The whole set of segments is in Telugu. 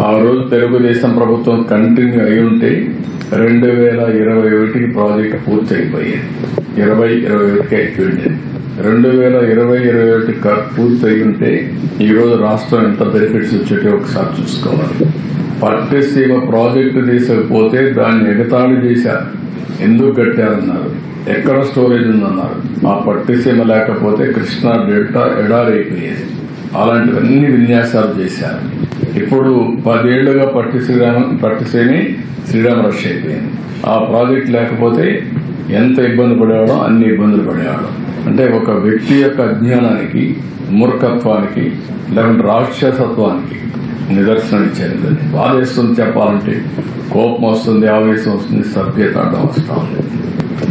ఆ రోజు తెలుగుదేశం ప్రభుత్వం కంటిన్యూ అయి ఉంటే రెండు వేల ఇరవై ఒకటికి ప్రాజెక్టు పూర్తి అయిపోయేది ఇరవై ఇరవై ఒకటికి అయిపోయింది. రెండు వేల ఇరవై ఇరవై ఒకటి పూర్తి అయి ఉంటే ఈ రోజు రాష్ట్రం ఎంత బెనిఫిట్స్ వచ్చేటో ఒకసారి చూసుకోవాలి. పట్టిసీమ ప్రాజెక్టు తీసుకపోతే దాన్ని ఎగతాళి చేశారు ఎందుకు కట్టారన్నారు? ఎక్కడ స్టోరేజ్ ఉందన్నారు? ఆ పట్టిసీమ లేకపోతే కృష్ణా డెల్టా ఎడారైపోయేది అలాంటివన్నీ విన్యాసాలు చేశారు. ఇప్పుడు పదేళ్ళుగా పట్టి శ్రీరామ పట్టిశ్రేణి శ్రీరామ రష్ అయిపోయింది. ఆ ప్రాజెక్ట్ లేకపోతే ఎంత ఇబ్బంది పడేవాడో అన్ని ఇబ్బందులు పడేవాడు అంటే ఒక వ్యక్తి యొక్క అజ్ఞానానికి మూర్ఖత్వానికి లేకుంటే రాక్షసత్వానికి నిదర్శనం ఇచ్చారు. ఇది. బాధేస్తుంది చెప్పాలంటే. కోపం వస్తుంది ఆవేశం వస్తుంది సభ్యత అడ్డం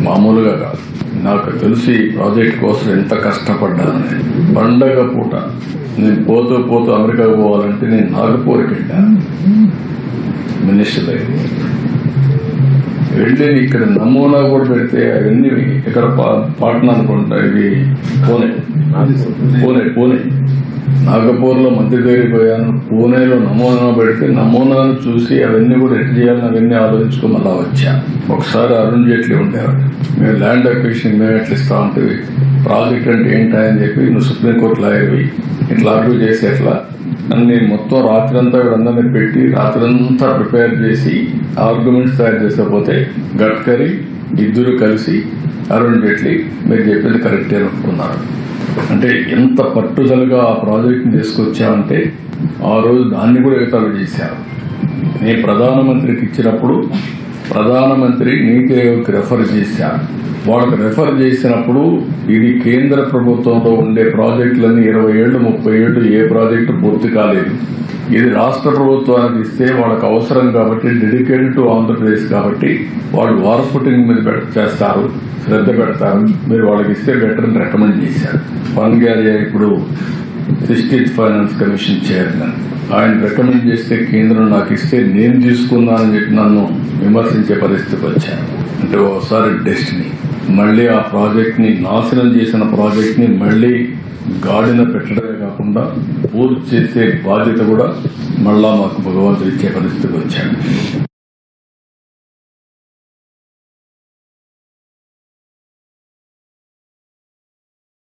మామూలుగా కాదు. నాకు తెలిసి ప్రాజెక్ట్ కోసం ఎంత కష్టపడ్డాను. పండగ పూట నేను పోతూ పోతూ అమెరికా పోవాలంటే నేను నాగపూర్కి వెళ్ళాను మినిస్టర్ దగ్గర వెళ్ళి ఇక్కడ నమూనా కూడా పెడితే అవన్నీ ఇక్కడ పాట్నా అనుకుంటా ఇవి పూణే పూణే పూణే నాగపూర్లో మంత్రి దగ్గరికి పోయాను. పూణేలో నమూనా పెడితే నమూనాను చూసి అవన్నీ కూడా ఎట్లా చేయాలని అవన్నీ ఆలోచించుకుని మళ్ళా వచ్చా. ఒకసారి అరుణ్ జైట్లీ ఉండేవాడు మేము ల్యాండ్ అక్విజిషన్ మేము ఎట్లా ఇస్తామంటే ప్రాజెక్ట్ అంటే ఏంటా అని చెప్పి నువ్వు సుప్రీంకోర్టు లాయర్వి. ఇట్లా అర్గ్యూ చేసి ఎట్లా? అన్ని మొత్తం రాత్రంతా వీళ్ళందరినీ పెట్టి రాత్రంతా ప్రిపేర్ చేసి ఆర్గ్యుమెంట్స్ తయారు చేసకపోతే గడ్కరీ ఇద్దరు కలిసి అరుణ్ జైట్లీ మీరు చెప్పేది కరెక్టే అనుకున్నారు. అంటే ఎంత పట్టుదలగా ఆ ప్రాజెక్ట్ని తీసుకొచ్చామంటే ఆ రోజు దాన్ని కూడా ఎగతాళి చేశారు. నేను ప్రధానమంత్రికి ఇచ్చినప్పుడు ప్రధానమంత్రి నీతి ఆయోగ్కి రెఫర్ చేశారు. వాళ్ళకి రెఫర్ చేసినప్పుడు ఇది కేంద్ర ప్రభుత్వంలో ఉండే ప్రాజెక్టులన్నీ ఇరవై ఏళ్ళు ముప్పై ఏళ్ళు ఏ ప్రాజెక్టు పూర్తి కాలేదు. ఇది రాష్ట్ర ప్రభుత్వానికి ఇస్తే వాళ్ళకి అవసరం కాబట్టి డెడికేటెడ్ టు ఆంధ్రప్రదేశ్ కాబట్టి వాళ్ళు వార్ ఫుటింగ్ మీద చేస్తారు శ్రద్ధ పెడతారు. మీరు వాళ్ళకి ఇస్తే బెటర్ అని రికమెండ్ చేశారు. పవన్ గారి ఇప్పుడు డిస్ట్రిక్ట్ ఫైనాన్స్ కమిషన్ చైర్మన్ ఆయన రికమెండ్ చేస్తే కేంద్రం నాకు ఇస్తే నేను తీసుకున్నానని చెప్పి నన్ను విమర్శించే పరిస్థితికి వచ్చాను. అంటే ఒకసారి డెస్టినీ మళ్ళీ ఆ ప్రాజెక్ట్ని నాశనం చేసిన ప్రాజెక్ట్ని మళ్ళీ గాడిన పెట్టడమే కాకుండా పూర్తి చేసే బాధ్యత కూడా మళ్ళా మాకు భగవంతుడు ఇచ్చే పరిస్థితికి వచ్చాను